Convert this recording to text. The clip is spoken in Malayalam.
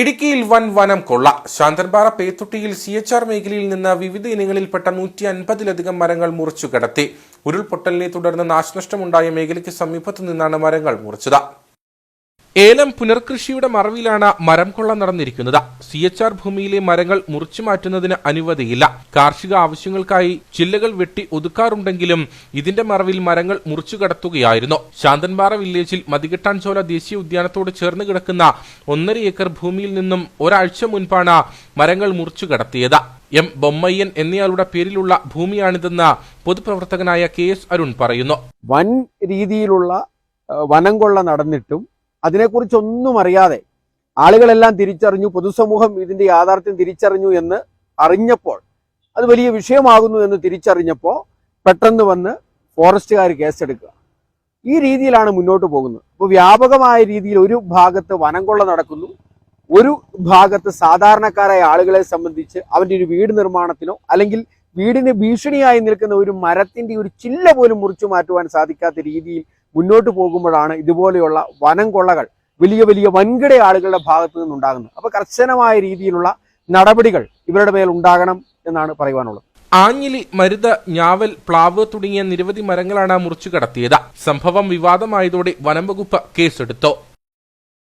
ഇടുക്കിയിൽ വൻ വനം കൊള്ള. ശാന്തൻപാറ പേത്തുട്ടിയിൽ സി എച്ച് ആർ മേഖലയിൽ നിന്ന് വിവിധ ഇനങ്ങളിൽപ്പെട്ട നൂറ്റി അൻപതിലധികം മരങ്ങൾ മുറിച്ചു കിടത്തി. ഉരുൾപൊട്ടലിനെ തുടർന്ന് നാശനഷ്ടമുണ്ടായ മേഖലയ്ക്ക് സമീപത്തു നിന്നാണ് മരങ്ങൾ മുറിച്ചത്. ഏലം പുനർകൃഷിയുടെ മറവിലാണ് മരം കൊള്ള നടന്നിരിക്കുന്നത്. സി എച്ച് ആർ ഭൂമിയിലെ മരങ്ങൾ മുറിച്ചു മാറ്റുന്നതിന് അനുമതിയില്ല. കാർഷിക ആവശ്യങ്ങൾക്കായി ചില്ലകൾ വെട്ടി ഒതുക്കാറുണ്ടെങ്കിലും ഇതിന്റെ മറവിൽ മരങ്ങൾ മുറിച്ചു കടത്തുകയായിരുന്നു. ശാന്തൻപാറ വില്ലേജിൽ മതികെട്ടാൻചോല ദേശീയ ഉദ്യാനത്തോട് ചേർന്ന് കിടക്കുന്ന ഒന്നര ഏക്കർ ഭൂമിയിൽ നിന്നും ഒരാഴ്ച മുൻപാണ് മരങ്ങൾ മുറിച്ചു കടത്തിയത്. എം ബൊമ്മയ്യൻ എന്നയാളുടെ പേരിലുള്ള ഭൂമിയാണിതെന്ന് പൊതുപ്രവർത്തകനായ കെ എസ് അരുൺ പറയുന്നു. വൻ രീതിയിലുള്ള വനം കൊള്ള നടന്നിട്ടും അതിനെക്കുറിച്ചൊന്നും അറിയാതെ ആളുകളെല്ലാം തിരിച്ചറിഞ്ഞു പൊതുസമൂഹം ഇതിന്റെ യാഥാർത്ഥ്യം തിരിച്ചറിഞ്ഞു എന്ന് അറിഞ്ഞപ്പോൾ അത് വലിയ വിഷയമാകുന്നു എന്ന് തിരിച്ചറിഞ്ഞപ്പോൾ പെട്ടെന്ന് വന്ന് ഫോറസ്റ്റുകാർ കേസെടുക്കുക. ഈ രീതിയിലാണ് മുന്നോട്ട് പോകുന്നത്. അപ്പോൾ വ്യാപകമായ രീതിയിൽ ഒരു ഭാഗത്ത് വനം കൊള്ള നടക്കുന്നു. ഒരു ഭാഗത്ത് സാധാരണക്കാരായ ആളുകളെ സംബന്ധിച്ച് അവന്റെ ഒരു വീട് നിർമ്മാണത്തിനോ അല്ലെങ്കിൽ വീടിന് ഭീഷണിയായി നിൽക്കുന്ന ഒരു മരത്തിന്റെ ഒരു ചില്ല പോലും മുറിച്ചു മാറ്റുവാൻ സാധിക്കാത്ത രീതിയിൽ മുന്നോട്ട് പോകുമ്പോഴാണ് ഇതുപോലെയുള്ള വനം കൊള്ളകൾ വലിയ വലിയ വൻകിട ആളുകളുടെ ഭാഗത്തു നിന്നുണ്ടാകുന്നത്. അപ്പൊ കർശനമായ രീതിയിലുള്ള നടപടികൾ ഇവരുടെ മേൽ ഉണ്ടാകണം എന്നാണ് പറയുവാനുള്ളത്. ആഞ്ഞിലി മരുത ഞാവൽ പ്ലാവ് തുടങ്ങിയ നിരവധി മരങ്ങളാണ് മുറിച്ചു കടത്തിയത്. സംഭവം വിവാദമായതോടെ വനം വകുപ്പ് കേസെടുത്തു.